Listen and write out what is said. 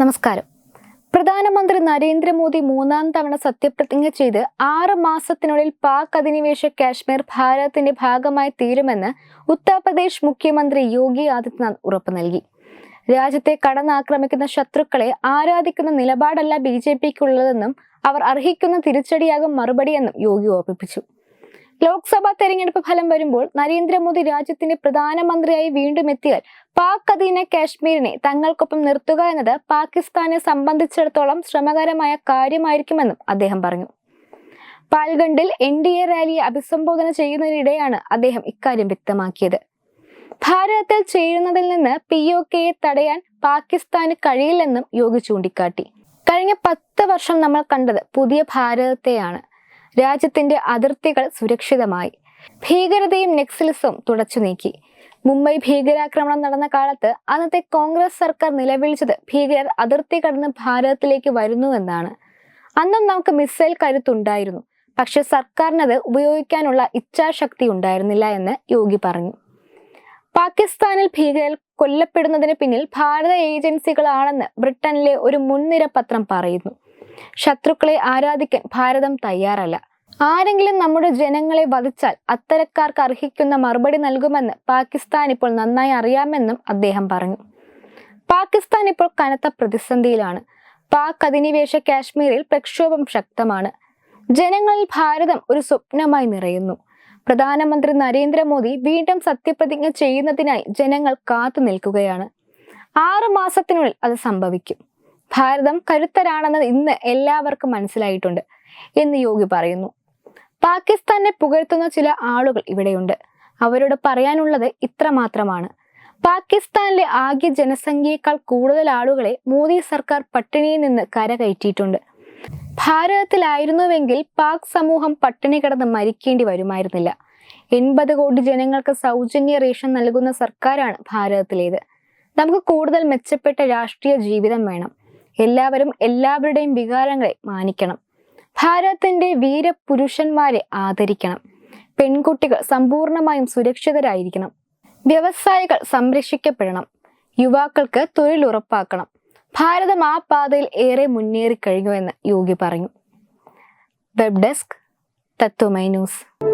നമസ്കാരം. പ്രധാനമന്ത്രി നരേന്ദ്രമോദി മൂന്നാം തവണ സത്യപ്രതിജ്ഞ ചെയ്ത് ആറ് മാസത്തിനുള്ളിൽ പാക് അധിനിവേശ കാശ്മീർ ഭാരതത്തിന്റെ ഭാഗമായി തീരുമെന്ന് ഉത്തർപ്രദേശ് മുഖ്യമന്ത്രി യോഗി ആദിത്യനാഥ് ഉറപ്പു നൽകി. രാജ്യത്തെ കടന്നാക്രമിക്കുന്ന ശത്രുക്കളെ ആരാധിക്കുന്ന നിലപാടല്ല ബി ജെ പിക്കുള്ളതെന്നും അവർ അർഹിക്കുന്ന തിരിച്ചടിയാകും മറുപടിയെന്നും യോഗി ഓർമ്മിപ്പിച്ചു. ലോക്സഭാ തെരഞ്ഞെടുപ്പ് ഫലം വരുമ്പോൾ നരേന്ദ്രമോദി രാജ്യത്തിന്റെ പ്രധാനമന്ത്രിയായി വീണ്ടും എത്തിയാൽ പാക് അധീന കാശ്മീരിനെ തങ്ങൾക്കൊപ്പം നിർത്തുക എന്നത് പാകിസ്ഥാനെ സംബന്ധിച്ചിടത്തോളം ശ്രമകരമായ കാര്യമായിരിക്കുമെന്നും അദ്ദേഹം പറഞ്ഞു. പാൽഗണ്ടിൽ എൻ ഡി എ റാലിയെ അഭിസംബോധന ചെയ്യുന്നതിനിടെയാണ് അദ്ദേഹം ഇക്കാര്യം വ്യക്തമാക്കിയത്. ഭാരതത്തിൽ ചേരുന്നതിൽ നിന്ന് പി ഒ കെയെ തടയാൻ പാകിസ്ഥാന് കഴിയില്ലെന്നും യോഗി ചൂണ്ടിക്കാട്ടി. കഴിഞ്ഞ പത്ത് വർഷം നമ്മൾ കണ്ടത് പുതിയ ഭാരതത്തെയാണ്. രാജ്യത്തിന്റെ അതിർത്തികൾ സുരക്ഷിതമായി. ഭീകരതയും നെക്സലിസവും തുടച്ചു നീക്കി. മുംബൈ ഭീകരാക്രമണം നടന്ന കാലത്ത് അന്നത്തെ കോൺഗ്രസ് സർക്കാർ നിലവിളിച്ചത് ഭീകരർ അതിർത്തി കടന്ന് ഭാരതത്തിലേക്ക് വരുന്നുവെന്നാണ് അന്നും നമുക്ക് മിസൈൽ കരുത്തുണ്ടായിരുന്നു. പക്ഷെ സർക്കാരിനത് ഉപയോഗിക്കാനുള്ള ഇച്ഛാശക്തി ഉണ്ടായിരുന്നില്ല എന്ന് യോഗി പറഞ്ഞു. പാകിസ്ഥാനിൽ ഭീകരർ കൊല്ലപ്പെടുന്നതിന് പിന്നിൽ ഭാരത ഏജൻസികളാണെന്ന് ബ്രിട്ടനിലെ ഒരു മുൻനിര പത്രം പറയുന്നു. ശത്രുക്കളെ ആരാധിക്കാൻ ഭാരതം തയ്യാറല്ല. ആരെങ്കിലും നമ്മുടെ ജനങ്ങളെ വധിച്ചാൽ അത്തരക്കാർക്ക് അർഹിക്കുന്ന മറുപടി നൽകുമെന്ന് പാകിസ്ഥാൻ ഇപ്പോൾ നന്നായി അറിയാമെന്നും അദ്ദേഹം പറഞ്ഞു. പാകിസ്ഥാൻ ഇപ്പോൾ കനത്ത പ്രതിസന്ധിയിലാണ്. പാക് അധിനിവേശ കാശ്മീരിൽ പ്രക്ഷോഭം ശക്തമാണ്. ജനങ്ങളിൽ ഭാരതം ഒരു സ്വപ്നമായി നിറയുന്നു. പ്രധാനമന്ത്രി നരേന്ദ്രമോദി വീണ്ടും സത്യപ്രതിജ്ഞ ചെയ്യുന്നതിനായി ജനങ്ങൾ കാത്തു നിൽക്കുകയാണ് ആറ് മാസത്തിനുള്ളിൽ അത് സംഭവിക്കും. ഭാരതം കരുത്തരാണെന്ന് ഇന്ന് എല്ലാവർക്കും മനസ്സിലായിട്ടുണ്ട് എന്ന് യോഗി പറയുന്നു. പാകിസ്ഥാനെ പുകഴ്ത്തുന്ന ചില ആളുകൾ ഇവിടെയുണ്ട്. അവരോട് പറയാനുള്ളത് ഇത്ര മാത്രമാണ് പാകിസ്ഥാനിലെ ആകെ ജനസംഖ്യയേക്കാൾ കൂടുതൽ ആളുകളെ മോദി സർക്കാർ പട്ടിണിയിൽ നിന്ന് കരകയറ്റിയിട്ടുണ്ട്. ഭാരതത്തിലായിരുന്നുവെങ്കിൽ പാക് സമൂഹം പട്ടിണി കിടന്ന് മരിക്കേണ്ടി വരുമായിരുന്നില്ല. എൺപത് കോടി ജനങ്ങൾക്ക് സൗജന്യ റേഷൻ നൽകുന്ന സർക്കാരാണ് ഭാരതത്തിലേത്. നമുക്ക് കൂടുതൽ മെച്ചപ്പെട്ട രാഷ്ട്രീയ ജീവിതം വേണം. എല്ലാവരും എല്ലാവരുടെയും വികാരങ്ങളെ മാനിക്കണം. ഭാരതത്തിന്റെ വീരപുരുഷന്മാരെ ആദരിക്കണം. പെൺകുട്ടികൾ സമ്പൂർണമായും സുരക്ഷിതരായിരിക്കണം. വ്യവസായികൾ സംരക്ഷിക്കപ്പെടണം. യുവാക്കൾക്ക് തൊഴിലുറപ്പാക്കണം ഭാരതം ആ പാതയിൽ ഏറെ മുന്നേറി കഴിഞ്ഞു എന്ന് യോഗി പറഞ്ഞു. Web desk Tatwamayi news.